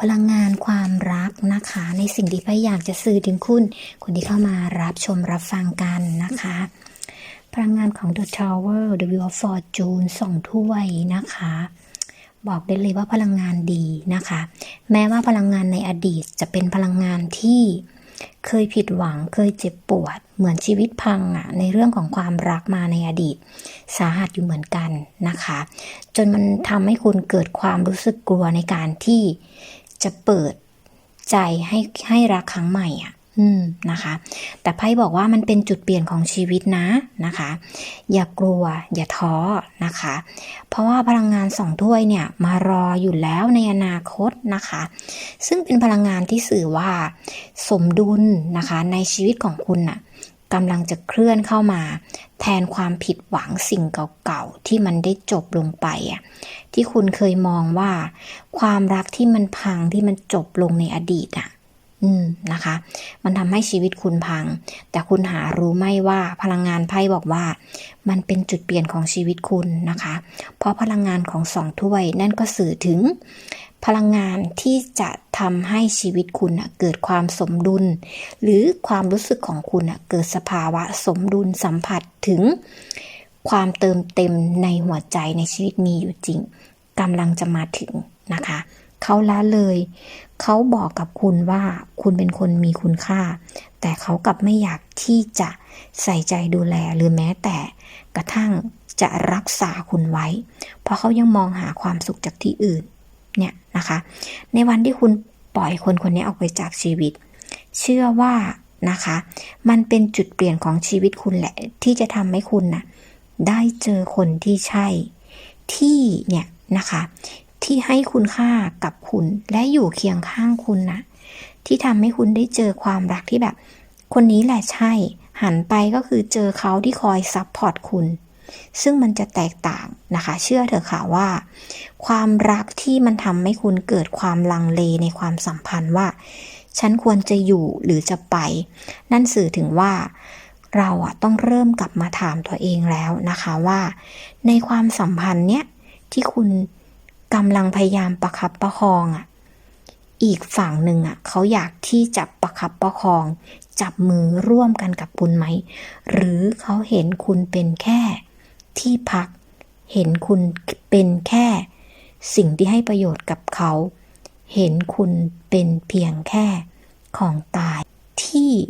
พลังงานความรักนะคะ ในสิ่งที่ไพ่อยากจะสื่อถึงคุณ คนที่เข้ามารับชมรับฟังกันนะคะ พลังงานของ The Tower The Wheel of Fortune สองถ้วยนะคะบอกได้เลยว่าพลังงานดีนะคะ แม้ว่าพลังงานในอดีตจะเป็นพลังงานที่เคยผิดหวังเคยเจ็บปวด เหมือนชีวิตพังอะในเรื่องของความรักมาในอดีต สาหัสอยู่เหมือนกันนะคะ จนมันทำให้คุณเกิดความรู้สึกกลัวในการที่ จะเปิดใจให้ให้รักครั้งใหม่อะ อืมนะคะ แต่ไพ่บอกว่ามันเป็นจุดเปลี่ยนของชีวิตนะนะคะ อย่ากลัว อย่าท้อนะคะ เพราะว่าพลังงานสองถ้วยเนี่ยมารออยู่แล้วในอนาคตนะคะ ซึ่งเป็นพลังงานที่สื่อว่า สมดุลนะคะ ในชีวิตของคุณน่ะ กำลังจะเคลื่อนเข้ามา แทนความผิดหวังสิ่งเก่าๆที่มันได้จบลงไปอะที่คุณเคยมองว่า ความรักที่มันพังที่มันจบลงในอดีตอะ อืมนะคะ มันทำให้ชีวิตคุณพัง แต่คุณหารู้ไหมว่าพลังงานไพ่บอกว่า มันเป็นจุดเปลี่ยนของชีวิตคุณนะคะ เพราะพลังงานของสองถ้วยนั่นก็สื่อถึง พลังงานที่จะทำให้ชีวิตคุณเกิดความสมดุล หรือความรู้สึกของคุณเกิดสภาวะสมดุลสัมผัสถึง ความเติมเต็มในหัวใจในชีวิตมีอยู่จริงกำลังจะมาถึงนะคะ เขาละเลย เขาบอกกับคุณว่าคุณเป็นคนมีคุณค่า แต่เขากลับไม่อยากที่จะใส่ใจดูแลหรือแม้แต่กระทั่งจะรักษาคุณไว้ เพราะเขายังมองหาความสุขจากที่อื่น เนี่ยนะคะ ในวันที่คุณปล่อยคนคนนี้ออกไปจากชีวิต เชื่อว่านะคะ มันเป็นจุดเปลี่ยนของชีวิตคุณแหละ ที่จะทำให้คุณน่ะได้เจอคนที่ใช่ ที่เนี่ยนะคะ ที่ให้คุณค่ากับคุณและอยู่เคียงข้างคุณนะที่ทำให้คุณได้เจอความรักที่แบบ คนนี้แหละใช่ หันไปก็คือเจอเขาที่คอยซับพอร์ตคุณ ซึ่งมันจะแตกต่างนะคะ เชื่อเถอะค่ะว่า ความรักที่มันทำให้คุณเกิดความลังเลในความสัมพันธ์ว่า ฉันควรจะอยู่หรือจะไป นั่นสื่อถึงว่าเราอะต้องเริ่มกลับมาถามตัวเองแล้วนะคะว่า ในความสัมพันธ์เนี้ยที่คุณกำลังพยายามประคับประคองอะอีกฝั่งหนึ่งอะเขาอยากที่จะประคับประคอง จับมือร่วมกันกับคุณไหม หรือเขาเห็นคุณเป็นแค่ ที่พัก เห็นคุณเป็นแค่ สิ่งที่ให้ประโยชน์กับเขา เห็นคุณเป็นเพียงแค่ของตายที่